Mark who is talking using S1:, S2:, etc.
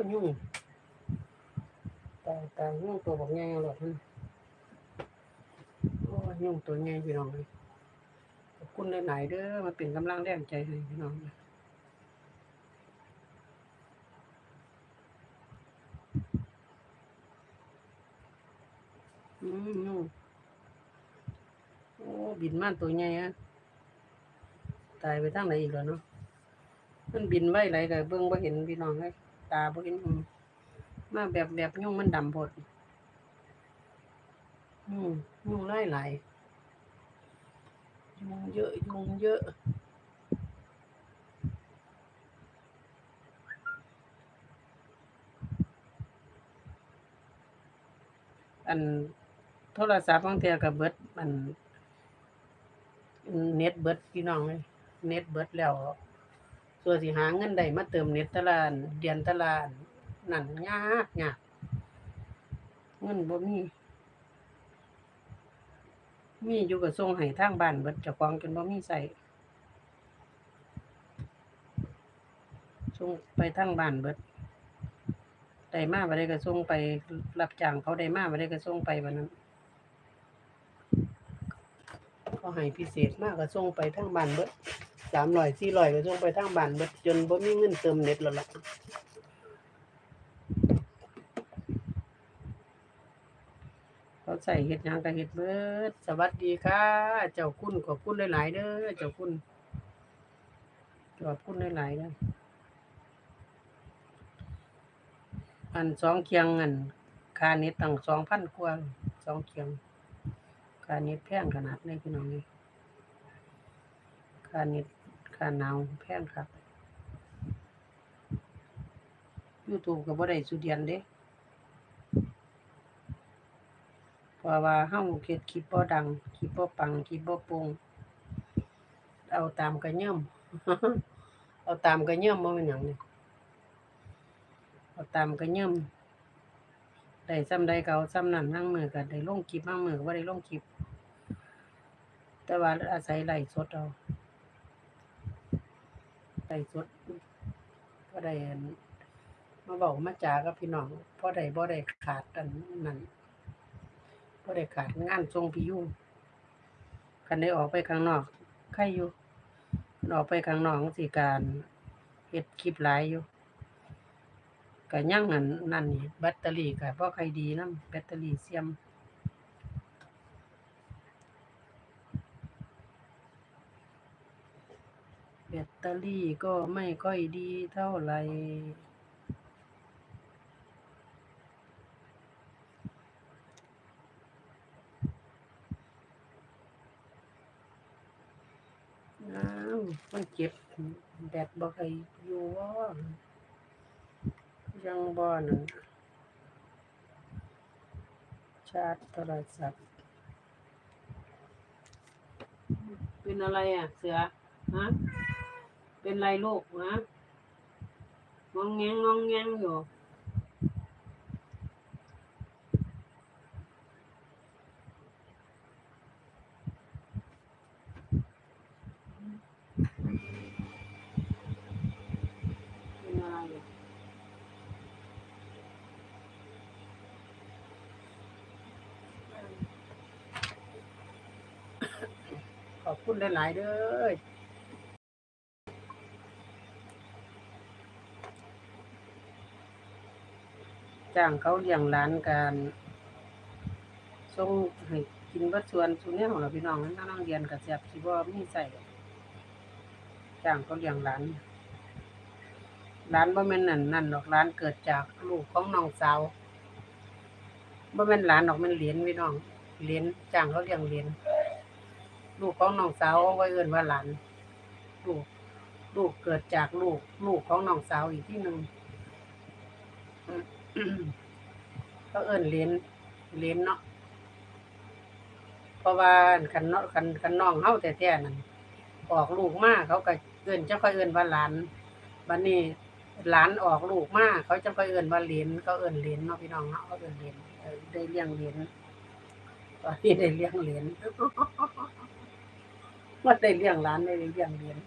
S1: ยยุ่งตายตายยุ่งตัวบอกไงหรอกมันโอ้ยุ่งตัวไงพี่น้องเลยขอบคุณหลายๆเด้อมาเป็นกำลังแรงใจให้พี่น้องเลยอืมยุ่งโอ้บินมาตัวใหญ่อะตายไปทางไหนอีกแล้วเนาะมันบินไว้ไหลก็เบิ่งบ่เห็นพี่น้องเลย ตาบ่เห็นอืมมาแบบแบบยุ่งมันดำพดยุ่งยุ่งหลายหลายยุงเยอะยุงเยอะอันโทรศัพท์บางเทียก็เบิดอันเน็ตเบิดพี่น้องเลยเน็ตเบิดแล้ว ส่วสิหาเงินได้มาเติมเน็ตตะลาอันเดือนตะลาอันนั่นยากยากเงินบ่มี มีอยู่ก็ส่งให้ทางบ้านเบิดเจ้าของจนบ่มีใส่ส่งไปทางบ้านเบิดได้มาบ่ได้ก็ส่งไปรับจ้างเขาได้มาบ่ได้ก็ส่งไปบัดนั้นเขาให้พิเศษมากก็ส่งไปทางบ้านเบิด 300 400ก็ส่งไปทางบ้านเบิดจนบ่มีเงินเติมเน็ตแล้วล่ะเขาใส่เฮ็ดยังก็เฮ็ดเบิด สวัสดีค่ะ เจ้าคุณขอบคุณหลายๆเด้อเจ้าคุณขอบคุณหลายๆเด้ออันสองเคียงอันค่าเน็ตตั้ง2,000กว่าสองเคียงค่าเน็ตแพงขนาดนี้พี่น้องนี่ค่าเน็ต ค่าหนาวแพงครับ YouTube ก็บ่ได้สุดเดือนเด้เพราะว่าเฮาเฮ็ดคลิปบ่ดัง คลิปบ่ปัง คลิปบ่ปร่งเอาตามกระย่อมเอาตามกระย่อมบ่แม่นหยังนี่เอาตามกระย่อมได้ส่ำใดก็เอาส่ำนั้นทั้งมือก็ได้ลงคลิปบางมือก็บ่ได้ลงคลิป แต่ว่าอาศัยไลฟ์สดเอา ไลฟ์สดบ่ได้อันมาเว้ามาจากับพี่น้องพอได้บ่ได้ขาดอันนั้นบ่ได้ขาดงานทรงพี่ยุ่งคันได้ออกไปข้างนอกใครอยู่ออกไปข้างนอกสิการเฮ็ดคลิปหลายอยู่ก็ยังอันนั่นนี่แบตเตอรี่ก็บ่ค่อยดีนำแบตเตอรี่เสื่อม แบตเตอรี่ก็ไม่ค่อยดีเท่าไรอ้าวมันเจ็บแบตบ่ค่ออยู่บ่ยังบ่นั่นชาร์จโทรศัพท์เป็นอะไรอะ เสือ ฮะ เป็นไรลูกฮะงองแงงงองแงงอยู่เป็นอะไรขอบคุณหลาย ๆ เด้อ จ้างเขาเลี้ยงหลานกันส่งให้กินเบัดส่วนสุนแนวล่ะพี่น้องนั่นนั่งเรียนก็แซ่บสิบ่มีใส่จ้างเขาเลี้ยงหลานร้านบ่แม่นนั่นนั่นดอกร้านเกิดจากลูกของน้องสาวบ่แม่นหลานดอกแม่นเหรียญพี่น้องเหรียญจ้างเขาเลี้ยงเหรียญลูกของน้องสาวไว้เอิ้นว่าหลาน ลูก ลูกเกิดจากลูก ลูกของน้องสาวอีกที่หนึ่ง เขาเอิ้นเหรียญเหรียญเนาะเพราะว่าคันเนาะคันคันน้องเฮาแท้ๆนั่นออกลูกมาเขาก็เอิ้นเจ้าค่อยเอิ้นว่าหลานบัดนี้หลานออกลูกมาเขาจะค่อยเอิ้นว่าเหรียญเขาเอิ้นเหรียญเนาะพี่น้องเนาะเขาเอิ้นเหรียญเออได้เลี้ยงเหรียญตอนนี้ได้เลี้ยงเหรียญว่าได้เลี้ยงหลานได้เลี้ยงเหรียญ